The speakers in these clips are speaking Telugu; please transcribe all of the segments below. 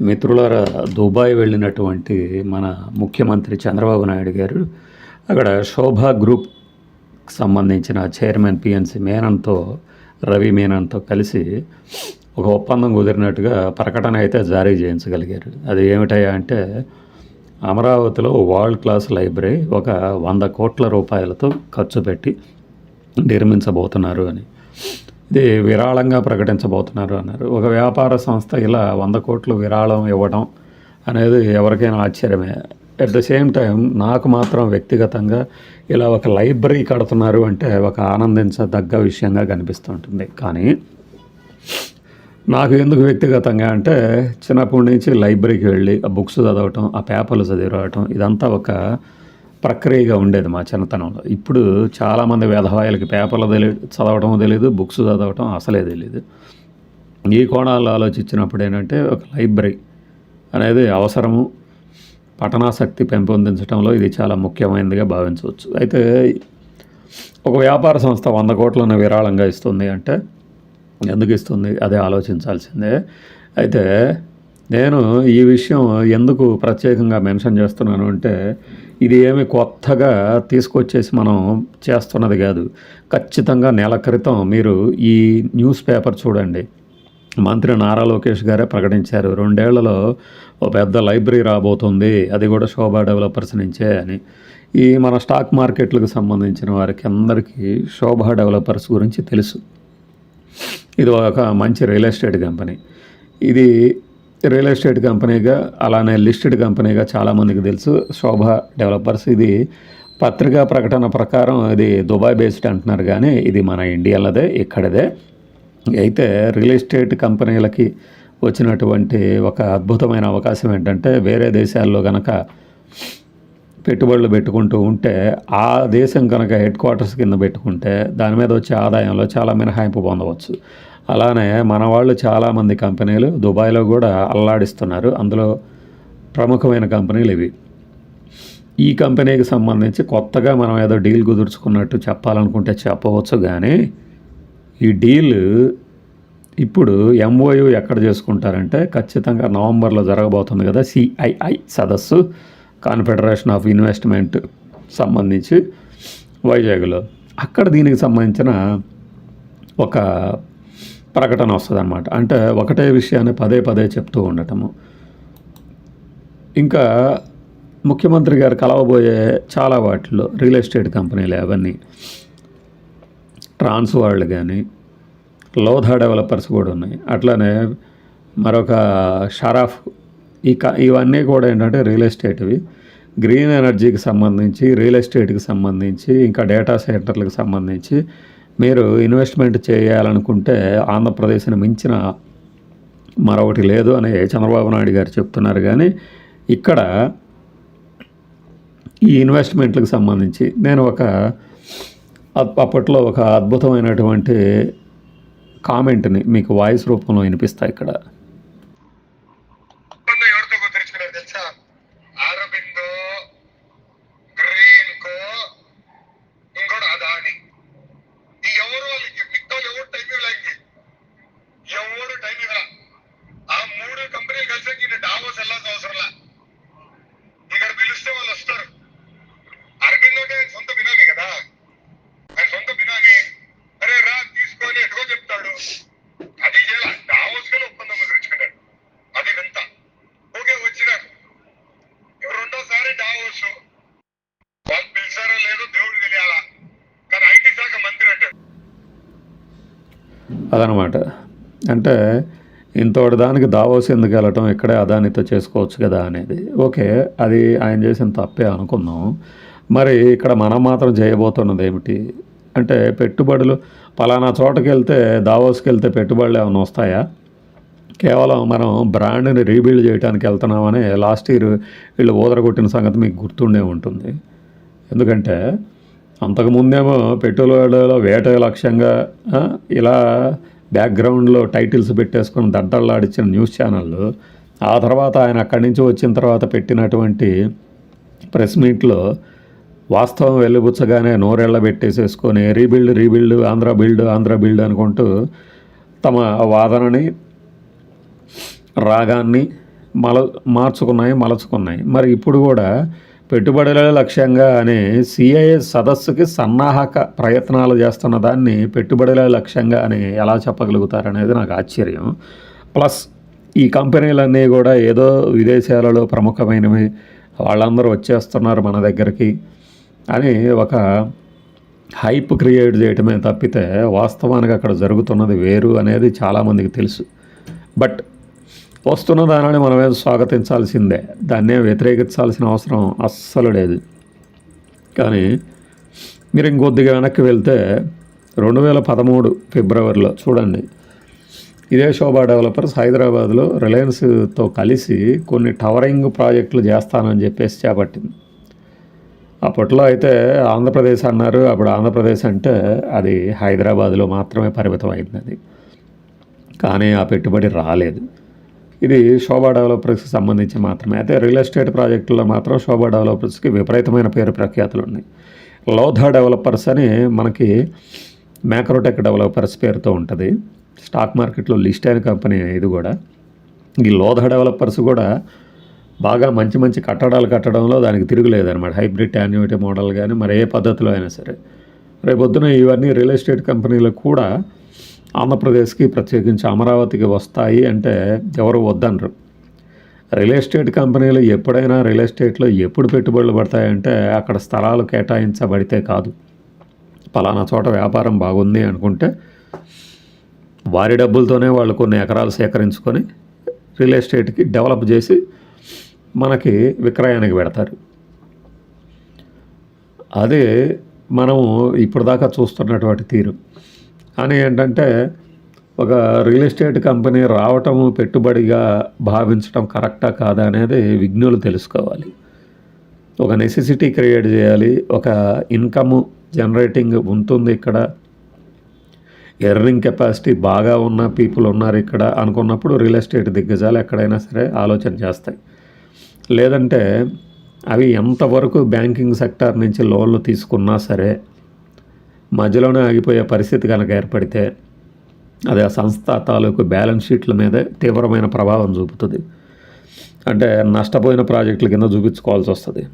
మిత్రులారా దుబాయ్ వెళ్ళినటువంటి మన ముఖ్యమంత్రి చంద్రబాబు నాయుడు గారు అక్కడ శోభా గ్రూప్ సంబంధించిన చైర్మన్ పిఎన్సి మేనన్తో రవి మేనన్తో కలిసి ఒక ఒప్పందం కుదిరినట్టుగా ప్రకటన అయితే జారీ చేయించగలిగారు. అది ఏమిటయా అంటే అమరావతిలో వరల్డ్ క్లాస్ లైబ్రరీ ఒక వంద కోట్ల రూపాయలతో ఖర్చు పెట్టి నిర్మించబోతున్నారు అని. ఇది విరాళంగా ప్రకటించబోతున్నారు అన్నారు. ఒక వ్యాపార సంస్థ ఇలా వంద కోట్లు విరాళం ఇవ్వడం అనేది ఎవరికైనా ఆశ్చర్యమే. అట్ ద సేమ్ టైం నాకు మాత్రం వ్యక్తిగతంగా ఇలా ఒక లైబ్రరీ కడుతున్నారు అంటే ఒక ఆనందించదగ్గ విషయంగా కనిపిస్తుంటుంది. కానీ నాకు ఎందుకు వ్యక్తిగతంగా అంటే చిన్నప్పటి నుంచి లైబ్రరీకి వెళ్ళి ఆ బుక్స్ చదవటం ఆ పేపర్లు చదివటం ఇదంతా ఒక ప్రక్రియగా ఉండేది మా చిన్నతనంలో. ఇప్పుడు చాలామంది వేధవాయులకి పేపర్లు తెలియదు చదవటం తెలియదు బుక్స్ చదవటం అసలే తెలియదు ఈ కోణాల్లో ఆలోచించినప్పుడు ఏంటంటే ఒక లైబ్రరీ అనేది అవసరము. పఠనాసక్తి పెంపొందించడంలో ఇది చాలా ముఖ్యమైనదిగా భావించవచ్చు. అయితే ఒక వ్యాపార సంస్థ వంద కోట్లను విరాళంగా ఇస్తుంది అంటే ఎందుకు ఇస్తుంది? అదే ఆలోచించాల్సిందే. అయితే నేను ఈ విషయం ఎందుకు ప్రత్యేకంగా మెన్షన్ చేస్తున్నాను అంటే ఇది ఏమి కొత్తగా తీసుకొచ్చేసి మనం చేస్తున్నది కాదు. ఖచ్చితంగా నెల క్రితం మీరు ఈ న్యూస్ పేపర్ చూడండి. మంత్రి నారా లోకేష్ గారే ప్రకటించారు. రెండేళ్ళలో ఓ పెద్ద లైబ్రరీ రాబోతుంది. అది కూడా శోభా డెవలపర్స్ నుంచే అని. ఈ మన స్టాక్ మార్కెట్లకు సంబంధించిన వారికి అందరికీ శోభా డెవలపర్స్ గురించి తెలుసు. ఇది ఒక మంచి రియల్ ఎస్టేట్ కంపెనీ. ఇది రియల్ ఎస్టేట్ కంపెనీగా అలానే లిస్టెడ్ కంపెనీగా చాలామందికి తెలుసు. శోభ డెవలపర్స్ ఇది పత్రికా ప్రకటన ప్రకారం ఇది దుబాయ్ బేస్డ్ అంటున్నారు కానీ ఇది మన ఇండియాలోదే ఇక్కడదే. అయితే రియల్ ఎస్టేట్ కంపెనీలకి వచ్చినటువంటి ఒక అద్భుతమైన అవకాశం ఏంటంటే వేరే దేశాల్లో కనుక పెట్టుబడులు పెట్టుకుంటూ ఉంటే ఆ దేశం కనుక హెడ్ క్వార్టర్స్ కింద పెట్టుకుంటే దాని మీద వచ్చే ఆదాయంలో చాలా మినహాయింపు పొందవచ్చు. అలానే మన వాళ్ళు చాలామంది కంపెనీలు దుబాయ్లో కూడా అల్లాడిస్తున్నారు. అందులో ప్రముఖమైన కంపెనీలు ఇవి. ఈ కంపెనీకి సంబంధించి కొత్తగా మనం ఏదో డీల్ కుదుర్చుకున్నట్టు చెప్పాలనుకుంటే చెప్పవచ్చు కానీ ఈ డీల్ ఇప్పుడు ఎంఓయు ఎక్కడ చేసుకుంటారంటే ఖచ్చితంగా నవంబర్లో జరగబోతుంది కదా సిఐఐ సదస్సు కాన్ఫెడరేషన్ ఆఫ్ ఇన్వెస్ట్మెంట్ సంబంధించి వైజాగ్లో. అక్కడ దీనికి సంబంధించిన ఒక ప్రకటన వస్తుంది అనమాట అంటే ఒకటే విషయాన్ని పదే పదే చెప్తూ ఉండటము. ఇంకా ముఖ్యమంత్రి గారు కలవబోయే చాలా వాటిల్లో రియల్ ఎస్టేట్ కంపెనీలు అవన్నీ ట్రాన్స్ వరల్డ్ కానీ లోధా డెవలపర్స్ కూడా ఉన్నాయి. అట్లానే మరొక షరాఫ్ ఈ ఇవన్నీ కూడా ఏంటంటే రియల్ ఎస్టేట్వి. గ్రీన్ ఎనర్జీకి సంబంధించి రియల్ ఎస్టేట్కి సంబంధించి ఇంకా డేటా సెంటర్లకు సంబంధించి మీరు ఇన్వెస్ట్మెంట్ చేయాలనుకుంటే ఆంధ్రప్రదేశ్ని మించిన మరొకటి లేదు అని చంద్రబాబు నాయుడు గారు చెప్తున్నారు. కానీ ఇక్కడ ఈ ఇన్వెస్ట్మెంట్లకు సంబంధించి నేను ఒక అప్పట్లో ఒక అద్భుతమైనటువంటి కామెంట్ని మీకు వాయిస్ రూపంలో వినిపిస్తా ఇక్కడ ఒప్పందం ఎవరితో కుదుర్చుకున్నారు తెలుసా అరబిందో గ్రీన్ కో ఇంకోటి అదాని ఈ ఎవరు వాళ్ళకి మిగతా ఎవరు టైం ఇవ్వలేంగి ఎవరు టైం ఇవ్వరా ఆ మూడు కంపెనీలు కలిసాక ఈయన డావోస్ వెళ్ళాల్సిన అవసరంలా ఇక్కడ పిలిస్తే వాళ్ళు వస్తారు అరబిందో అంటే ఆయన సొంత బినామీ కదా ఆయన సొంత బినామీ అరే రా తీసుకొని ఎటుకో చెప్తాడు అది చేయాల డావోస్ కెళ్ళి ఒప్పందం కుదుర్చుకున్నాడు అది వింత ఓకే వచ్చినారు ఎవరు రెండోసారి డావోస్ వాళ్ళు పిలిచారో లేదో దేవుడు తెలియాలా కానీ ఐటీ శాఖ మంత్రి అంటాడు అదనమాట. అంటే ఇంతటి దానికి దావోస్ ఎందుకు వెళ్ళటం? ఇక్కడే అదానితో చేసుకోవచ్చు కదా అనేది. ఓకే అది ఆయన చేసిన తప్పే అనుకుందాం. మరి ఇక్కడ మనం మాత్రం చేయబోతున్నది ఏమిటి? అంటే పెట్టుబడులు పలానా చోటకి వెళ్తే దావోస్కి వెళ్తే పెట్టుబడులు ఏమైనా వస్తాయా? కేవలం మనం బ్రాండ్ని రీబిల్డ్ చేయడానికి వెళ్తున్నామని లాస్ట్ ఇయర్ వీళ్ళు ఊదరగొట్టిన సంగతి మీకు గుర్తుండే ఉంటుంది. ఎందుకంటే అంతకుముందేమో పెట్టుబడులలో వేట లక్ష్యంగా ఇలా బ్యాక్గ్రౌండ్లో టైటిల్స్ పెట్టేసుకొని దడ్డల్లాడిచ్చిన న్యూస్ ఛానళ్ళు ఆ తర్వాత ఆయన అక్కడి నుంచి వచ్చిన తర్వాత పెట్టినటువంటి ప్రెస్ మీట్లో వాస్తవం వెళ్ళిపుచ్చగానే నోరెళ్ళ పెట్టేసేసుకొని rebuild rebuild Andhra build Andhra build అనుకుంటూ తమ వాదనని రాగాన్ని మల మార్చుకున్నాయి మలచుకున్నాయి. మరి ఇప్పుడు కూడా పెట్టుబడుల లక్ష్యంగా అనే సిఐఏ సదస్సుకి సన్నాహక ప్రయత్నాలు చేస్తున్న దాన్ని పెట్టుబడుల లక్ష్యంగా అని ఎలా చెప్పగలుగుతారనేది నాకు ఆశ్చర్యం. ప్లస్ ఈ కంపెనీలన్నీ కూడా ఏదో విదేశాలలో ప్రముఖమైనవి. వాళ్ళందరూ వచ్చేస్తున్నారు మన దగ్గరికి అని ఒక హైప్ క్రియేట్ చేయటమే తప్పితే వాస్తవానికి అక్కడ జరుగుతున్నది వేరు అనేది చాలామందికి తెలుసు. బట్ వస్తున్న దానిని మనమే స్వాగతించాల్సిందే. దాన్నే వ్యతిరేకించాల్సిన అవసరం అస్సలు లేదు. కానీ మీరు ఇంకొద్దిగా వెనక్కి వెళ్తే రెండు వేల పదమూడు ఫిబ్రవరిలో చూడండి. ఇదే శోభా డెవలపర్స్ హైదరాబాద్లో రిలయన్స్తో కలిసి కొన్ని టవరింగ్ ప్రాజెక్టులు చేస్తానని చెప్పేసి చేపట్టింది. అప్పట్లో అయితే ఆంధ్రప్రదేశ్ అన్నారు. అప్పుడు ఆంధ్రప్రదేశ్ అంటే అది హైదరాబాద్లో మాత్రమే పరిమితం అయింది అది. కానీ ఆ పెట్టుబడి రాలేదు. ఇది శోభా డెవలపర్స్కి సంబంధించి మాత్రమే. అయితే రియల్ ఎస్టేట్ ప్రాజెక్టుల్లో మాత్రం శోభా డెవలపర్స్కి విపరీతమైన పేరు ప్రఖ్యాతులు ఉన్నాయి. లోధా డెవలపర్స్ అని మనకి మ్యాక్రోటెక్ డెవలపర్స్ పేరుతో ఉంటుంది. స్టాక్ మార్కెట్లో లిస్ట్ అయిన కంపెనీ ఇది కూడా. ఈ లోధా డెవలపర్స్ కూడా బాగా మంచి మంచి కట్టడాలు కట్టడంలో దానికి తిరుగులేదన్నమాట హైబ్రిడ్ యాన్యుటీ మోడల్ కానీ మరి ఏ పద్ధతిలో అయినా సరే. రేపొద్దున ఇవన్నీ రియల్ ఎస్టేట్ కంపెనీలు కూడా ఆంధ్రప్రదేశ్కి ప్రత్యేకించి అమరావతికి వస్తాయి అంటే ఎవరు వద్దనరు. రియల్ ఎస్టేట్ కంపెనీలు ఎప్పుడైనా రియల్ ఎస్టేట్లో ఎప్పుడు పెట్టుబడులు పడతాయంటే అక్కడ స్థలాలు కేటాయించబడితే కాదు. పలానా చోట వ్యాపారం బాగుంది అనుకుంటే వారి డబ్బులతోనే వాళ్ళు కొన్ని ఎకరాలు సేకరించుకొని రియల్ ఎస్టేట్కి డెవలప్ చేసి మనకి విక్రయానికి పెడతారు. అదే మనము ఇప్పుడు దాకా చూస్తున్నటువంటి తీరు. అని ఏంటంటే ఒక రియల్ ఎస్టేట్ కంపెనీ రావటము పెట్టుబడిగా భావించడం కరెక్టా కాదా అనేది విజ్ఞులు తెలుసుకోవాలి. ఒక నెసెసిటీ క్రియేట్ చేయాలి ఒక ఇన్కమ్ జనరేటింగ్ ఉంటుంది ఇక్కడ. ఎర్నింగ్ కెపాసిటీ బాగా ఉన్న పీపుల్ ఉన్నారు ఇక్కడ అనుకున్నప్పుడు రియల్ ఎస్టేట్ దిగ్గజాలు ఎక్కడైనా సరే ఆలోచన చేస్తాయి. లేదంటే అవి ఎంతవరకు బ్యాంకింగ్ సెక్టార్ నుంచి లోన్లు తీసుకున్నా సరే మధ్యలోనే ఆగిపోయే పరిస్థితి కనుక ఏర్పడితే అది ఆ సంస్థ తాలూకు బ్యాలెన్స్ షీట్ల మీద తీవ్రమైన ప్రభావం చూపుతుంది. అంటే నష్టపోయిన ప్రాజెక్టుల కింద చూపించుకోవాల్సి వస్తుంది.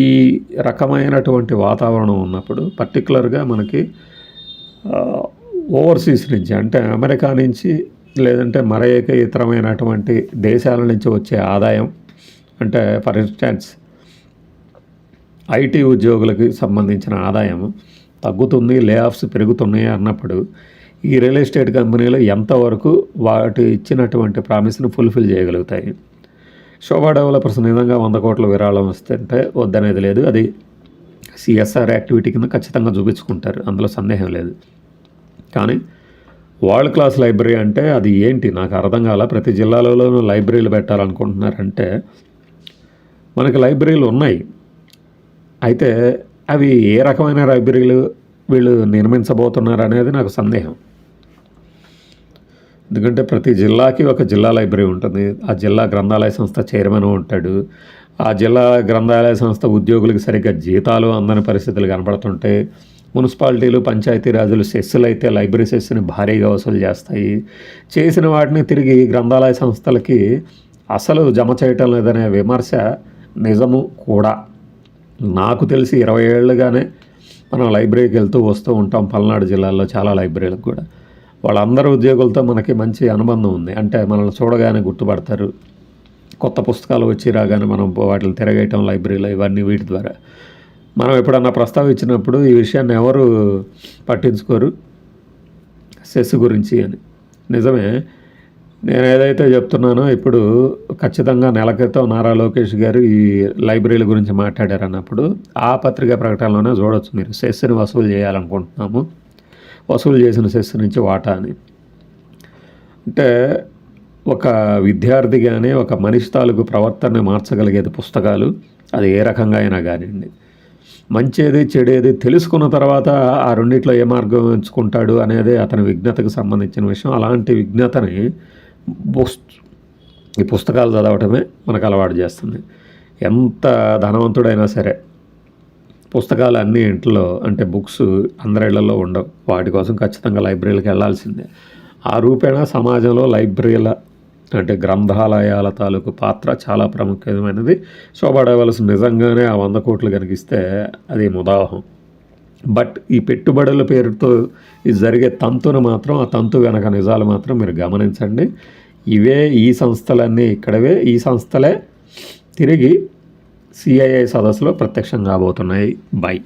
ఈ రకమైనటువంటి వాతావరణం ఉన్నప్పుడు పర్టికులర్గా మనకి ఓవర్సీస్ నుంచి అంటే అమెరికా నుంచి లేదంటే మరేక ఇతరమైనటువంటి దేశాల నుంచి వచ్చే ఆదాయం అంటే ఫర్ ఇన్స్టాన్స్ ఐటీ ఉద్యోగులకి సంబంధించిన ఆదాయం తగ్గుతుంది లే ఆఫ్స్ పెరుగుతున్నాయి అన్నప్పుడు ఈ రియల్ ఎస్టేట్ కంపెనీలు ఎంతవరకు వాటి ఇచ్చినటువంటి ప్రామిస్ని ఫుల్ఫిల్ చేయగలుగుతాయి? శోభా డెవలపర్స్ నిజంగా వంద కోట్ల విరాళం వస్తుంటే వద్దనేది లేదు. అది సిఎస్ఆర్ యాక్టివిటీ కింద ఖచ్చితంగా చూపించుకుంటారు. అందులో సందేహం లేదు. కానీ వరల్డ్ క్లాస్ లైబ్రరీ అంటే అది ఏంటి? నాకు అర్థం కాల. ప్రతి జిల్లాలోనూ లైబ్రరీలు పెట్టాలనుకుంటున్నారంటే మనకి లైబ్రరీలు ఉన్నాయి. అయితే అవి ఏ రకమైన లైబ్రరీలు వీళ్ళు నిర్మించబోతున్నారు అనేది నాకు సందేహం. ఎందుకంటే ప్రతి జిల్లాకి ఒక జిల్లా లైబ్రరీ ఉంటుంది. ఆ జిల్లా గ్రంథాలయ సంస్థ చైర్మన్ ఉంటాడు. ఆ జిల్లా గ్రంథాలయ సంస్థ ఉద్యోగులకు సరిగ్గా జీతాలు అందని పరిస్థితులు కనపడుతుంటే మున్సిపాలిటీలు పంచాయతీ రాజులు సెస్సులు అయితే లైబ్రరీ సెస్సుని భారీగా వసూలు చేస్తాయి. చేసిన వాటిని తిరిగి గ్రంథాలయ సంస్థలకి అసలు జమ చేయటం లేదనే విమర్శ నిజము కూడా. నాకు తెలిసి ఇరవై ఏళ్ళుగానే మనం లైబ్రరీకి వెళ్తూ వస్తూ ఉంటాం పల్నాడు జిల్లాలో చాలా లైబ్రరీలకు కూడా. వాళ్ళందరూ ఉద్యోగులతో మనకి మంచి అనుబంధం ఉంది. అంటే మనల్ని చూడగానే గుర్తుపడతారు. కొత్త పుస్తకాలు వచ్చి రాగానే మనం వాటిని తిరగేయటం లైబ్రరీలో ఇవన్నీ వీటి ద్వారా. మనం ఎప్పుడన్నా ప్రస్తావించినప్పుడు ఈ విషయాన్ని ఎవరు పట్టించుకోరు? సెస్ గురించి అని. నిజమే నేను ఏదైతే చెప్తున్నానో ఇప్పుడు ఖచ్చితంగా నెల క్రితం నారా లోకేష్ గారు ఈ లైబ్రరీల గురించి మాట్లాడారు అన్నప్పుడు ఆ పత్రికా ప్రకటనలోనే చూడొచ్చు మీరు. సెస్సుని వసూలు చేయాలనుకుంటున్నాము. వసూలు చేసిన సెస్ నుంచి వాటా అని. అంటే ఒక విద్యార్థి కానీ ఒక మనిషి తాలూకు ప్రవర్తనని మార్చగలిగేది పుస్తకాలు అది ఏ రకంగా అయినా కానివ్వండి. మంచేది చెడేది తెలుసుకున్న తర్వాత ఆ రెండిట్లో ఏ మార్గం ఎంచుకుంటాడు అనేది అతని విజ్ఞతకు సంబంధించిన విషయం. అలాంటి విజ్ఞతని బుక్స్ ఈ పుస్తకాలు చదవటమే మనకు అలవాటు చేస్తుంది. ఎంత ధనవంతుడైనా సరే పుస్తకాలు అన్ని ఇంట్లో అంటే బుక్స్ అందరి ఇళ్ళలో ఉండవు. వాటి కోసం ఖచ్చితంగా లైబ్రరీలకు వెళ్ళాల్సిందే. ఆ రూపేణా సమాజంలో లైబ్రరీల అంటే గ్రంథాలయాల తాలూకు పాత్ర చాలా ప్రాముఖ్యమైనది. శోభా నిజంగానే ఆ వంద కోట్లు కనిపిస్తే అది ముదాహం. బట్ ఈ పెట్టుబడుల పేరుతో ఇది జరిగే తంతును మాత్రం ఆ తంతు వెనక నిజాలు మాత్రం మీరు గమనించండి. ఇవే ఈ సంస్థలన్నీ ఇక్కడవే. ఈ సంస్థలే తిరిగి సిఐఐ సదస్సులో ప్రత్యక్షం కాబోతున్నాయి. బై